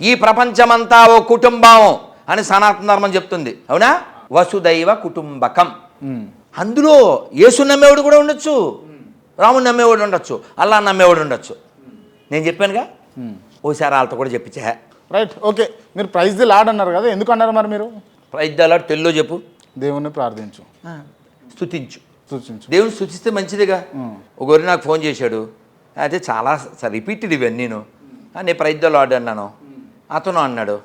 ఈ ప్రపంచమంతా ఓ కుటుంబం అని సనాతన ధర్మం చెప్తుంది. అవునా? వసుదైవ కుటుంబకం. అందులో యేసు నమ్మేవాడు కూడా ఉండొచ్చు రాముని నమ్మేవాడు ఉండొచ్చు అల్లా నమ్మేవాడు ఉండొచ్చు. నేను చెప్పానుగా. ఓసారి వాళ్ళతో కూడా చెప్పించా రైట్ ఓకే మీరు ప్రైజ్ ది లాడ్ అన్నారు కదా ఎందుకు అన్నారు మరి మీరు? వైద్యాలు తెల్లో చెప్పు. దేవుణ్ణి ప్రార్థించు. స్తుతించు. సూచించు దేవుని స్థుతిస్తే మంచిదిగా. ఒకరు నాకు ఫోన్ చేశాడు. అయితే చాలా రిపీటెడ్ ఇవన్నీ నేను నేను ప్రైద్యాలు ఆర్డర్ అన్నాను. అతను అన్నాడు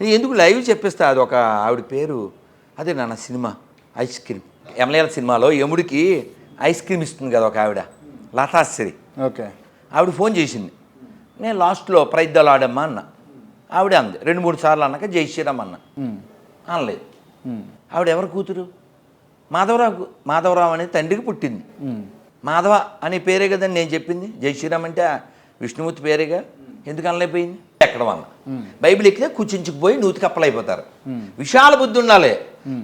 "ఇది ఎందుకు లైవ్ చెప్పిస్తా? అది ఒక ఆవిడ పేరు. అదే నాన్న సినిమా ఐస్ క్రీమ్. ఎమ్లెల సినిమాలో యముడికి ఐస్ క్రీమ్ ఇస్తుంది కదా ఒక ఆవిడ లతాశ్రీ. ఓకే. ఆవిడ ఫోన్ చేసింది. నేను లాస్ట్లో ప్రైద్యాలు ఆడమ్మా అన్న. ఆవిడ అంది రెండు మూడు సార్లు అన్నాక జై శ్రీరామ్ అన్న. అనలేదు. ఆవిడ ఎవరు కూతురు? మాధవరావు మాధవరావు అనే తండ్రికి పుట్టింది. మాధవ అనే పేరే కదండి నేను చెప్పింది. జై శ్రీరామ్ అంటే విష్ణుమూర్తి పేరేగా? ఎందుకు అనలేకపోయింది? ఎక్కడం బైబిల్ ఎక్కితే కూర్చుంచుకుపోయి నూతి కప్పలైపోతారు విశాల బుద్ధి ఉండాలి.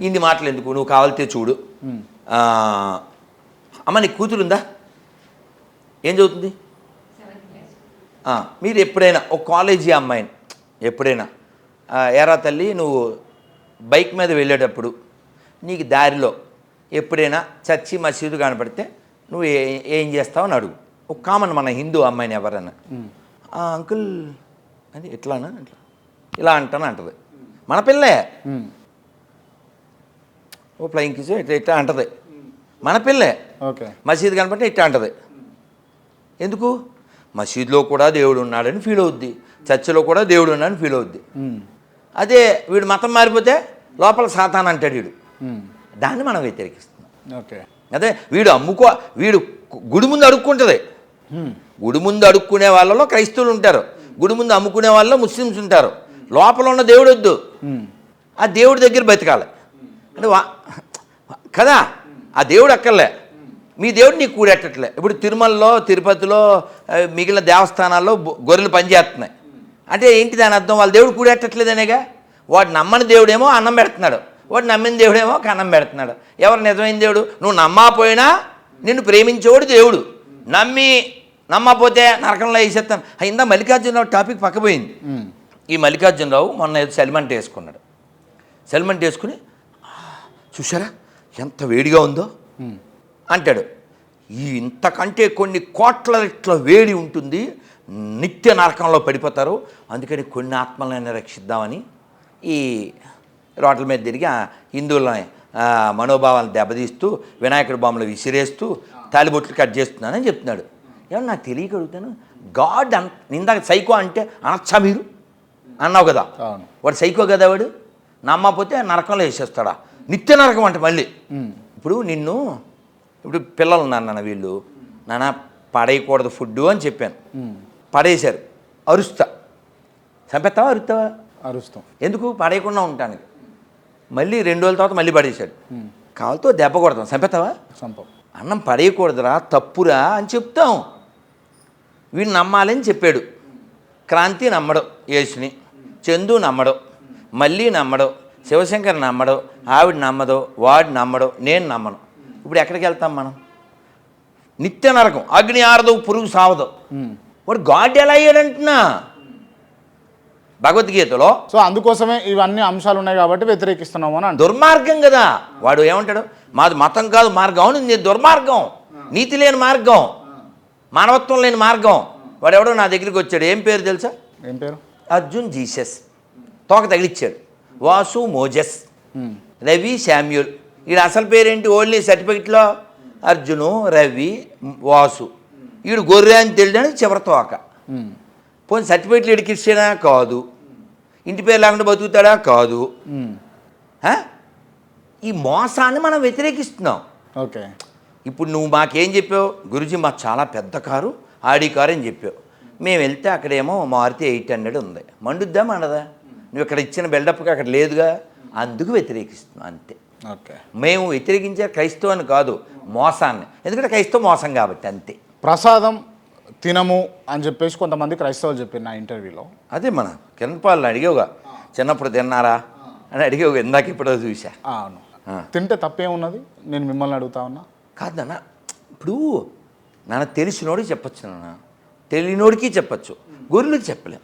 ఇన్ని మాటలు ఎందుకు? నువ్వు కావాలితే చూడు. అమ్మ నీకు కూతురు ఉందా ఏం చదువుతుంది? మీరు ఎప్పుడైనా ఒక కాలేజీ అమ్మాయిని ఎప్పుడైనా ఏరా తల్లి నువ్వు బైక్ మీద వెళ్ళేటప్పుడు నీకు దారిలో ఎప్పుడైనా చర్చి మసీదు కనపడితే నువ్వు ఏం చేస్తావు అని అడుగు. ఒక కామన్ మన హిందూ అమ్మాయిని ఎవరన్నా? అంకుల్ అని ఎట్లానా? ఇట్లా ఇలా అంటాను అంటది. మన పిల్లే. ఓ ఫ్లయింగ్ కిస్ ఇట్లా ఇట్లా అంటది. మన పిల్లే. ఓకే. మసీదు కనపడితే ఇట్లా అంటది. ఎందుకు? మసీదులో కూడా దేవుడు ఉన్నాడని ఫీల్ అవుద్ది. చర్చిలో కూడా దేవుడు ఉన్నాడని ఫీల్ అవుద్ది. అదే వీడు మతం మారిపోతే లోపల సాతాన్ అంటాడు వీడు. దాన్ని మనం వ్యతిరేకిస్తున్నాం. ఓకే. అదే వీడు అమ్ముకో వీడు గుడి ముందు అడుక్కుంటుంది. గుడి ముందు అడుక్కునే వాళ్ళలో క్రైస్తవులు ఉంటారు. గుడి ముందు అమ్ముకునే వాళ్ళ ముస్లిమ్స్ ఉంటారు. లోపల ఉన్న దేవుడు వద్దు. ఆ దేవుడి దగ్గర బతకాలి. అంటే వా కదా? ఆ దేవుడు అక్కర్లే. మీ దేవుడు నీకు కూడెట్టట్లే. ఇప్పుడు తిరుమలలో తిరుపతిలో మిగిలిన దేవస్థానాల్లో గొర్రెలు పనిచేస్తున్నాయి. అంటే ఏంటి దాని అర్థం? వాళ్ళ దేవుడు కూడెట్టట్లేదనేగా? వాడు నమ్మని దేవుడేమో అన్నం పెడుతున్నాడు. వాడు నమ్మిన దేవుడేమో అన్నం పెడుతున్నాడు. ఎవరు నిజమైన దేవుడు? నువ్వు నమ్మకపోయినా నిన్ను ప్రేమించేవాడు దేవుడు. నమ్మి నమ్మకపోతే నరకంలో వేసేస్తాను. అయిందా మల్లికార్జునరావు టాపిక్ పక్కపోయింది. ఈ మల్లికార్జునరావు మొన్న సెల్మెంట్ వేసుకున్నాడు సెల్మెంట్ వేసుకుని "ఆ, చూసారా ఎంత వేడిగా ఉందో. అంటాడు. ఈ ఇంతకంటే కొన్ని కోట్ల రెట్ల వేడి ఉంటుంది. నిత్య నరకంలో పడిపోతారు. అందుకని కొన్ని ఆత్మలైనా రక్షిద్దామని. ఈ రోడ్ల మీద తిరిగి ఆ, మనోభావాలను దెబ్బతీస్తూ వినాయకుడి బొమ్మలు విసిరేస్తూ తాలిబొట్లు కట్ చేస్తున్నానని చెప్తున్నాడు. ఏమన్నా నాకు తెలియక అడుగుతాను గాడ్ అన్ ఇందాక సైకో అంటే అనొచ్చా మీరు? అన్నావు కదా. వాడు సైకో కదా వాడు? నమ్మకపోతే నరకంలో వేసేస్తాడా? నిత్య నరకం అంటే మళ్ళీ. ఇప్పుడు నిన్ను ఇప్పుడు పిల్లలు నాన్న వీళ్ళు. నాన్న పడేయకూడదు ఫుడ్ అని చెప్పాను. పడేశారు. అరుస్తా. చంపేస్తావా అరుస్తావా? అరుస్తాం. ఎందుకు? పడేయకుండా ఉంటానికి మళ్ళీ రెండు రోజుల తర్వాత మళ్ళీ పడేశాడు. కాలుతో దెబ్బ కొడతాం. చంపేస్తావా? సంపం అన్నం పడేయకూడదురా తప్పురా అని చెప్తాం. వీడు నమ్మాలని చెప్పాడు. క్రాంతి నమ్మడు యేసుని. చందు నమ్మడు మళ్ళీ నమ్మడు శివశంకర్ నమ్మడు ఆవిడ నమ్మదు వాడు నమ్మడు నేను నమ్మను. ఇప్పుడు ఎక్కడికి వెళ్తాం మనం? నిత్య నరకం అగ్ని ఆరదు పురుగు సావదు. వాడు గాడ్ ఎలా అయ్యాడంటున్నా? భగవద్గీతలో సో అందుకోసమే ఇవన్నీ అంశాలు ఉన్నాయి కాబట్టి వ్యతిరేకిస్తున్నాము అని దుర్మార్గం కదా. వాడు ఏమంటాడు? మాది మతం కాదు మార్గం. అవును నీ దుర్మార్గం. నీతి లేని మార్గం. మానవత్వం లేని మార్గం. వాడు ఎవడో నా దగ్గరికి వచ్చాడు. ఏం పేరు తెలుసా? ఏం పేరు? అర్జున్ జీసస్ తోక తగిలిచ్చాడు. వాసు మోజస్. రవి శామ్యూల్. వీడు అసలు పేరేంటి? ఓన్లీ సర్టిఫికెట్లో అర్జును రవి వాసు. వీడు గొర్రె అని తెలియడానికి చివరి తోక. పోనీ సర్టిఫికెట్లు ఇడికిచ్చాడా కాదు. ఇంటి పేరు లేకుండా బతుకుతాడా? కాదు? ఈ మోసాన్ని మనం వ్యతిరేకిస్తున్నాం. ఓకే. ఇప్పుడు నువ్వు మాకేం చెప్పావు? గురుజీ మాకు చాలా పెద్ద కారు ఆడి కారు అని చెప్పావు. మేము వెళ్తే అక్కడేమో మారుతి ఎయిట్ హండ్రెడ్ ఉంది. మండుద్దా మండదా? నువ్వు ఇక్కడ ఇచ్చిన బిల్డప్కి అక్కడ లేదుగా? అందుకు వ్యతిరేకిస్తున్నాం అంతే. ఓకే. మేము వ్యతిరేకించే క్రైస్తవాన్ని కాదు మోసాన్ని. ఎందుకంటే క్రైస్తవ మోసం కాబట్టి అంతే. ప్రసాదం తినము అని చెప్పేసి కొంతమంది క్రైస్తవులు చెప్పారు నా ఇంటర్వ్యూలో. అదే మన కిరణ్ పాలు అడిగేవుగా చిన్నప్పుడు తిన్నారా? అని అడిగేవుగా ఇందాక ఇప్పుడో చూసా అవును. తింటే తప్పేమున్నది? నేను మిమ్మల్ని అడుగుతా ఉన్నా. కాదు నాన్న ఇప్పుడు నాన్న తెలిసినోడికి చెప్పచ్చు నాన్న. తెలియనోడికి చెప్పచ్చు. గొర్రెలకి చెప్పలేం.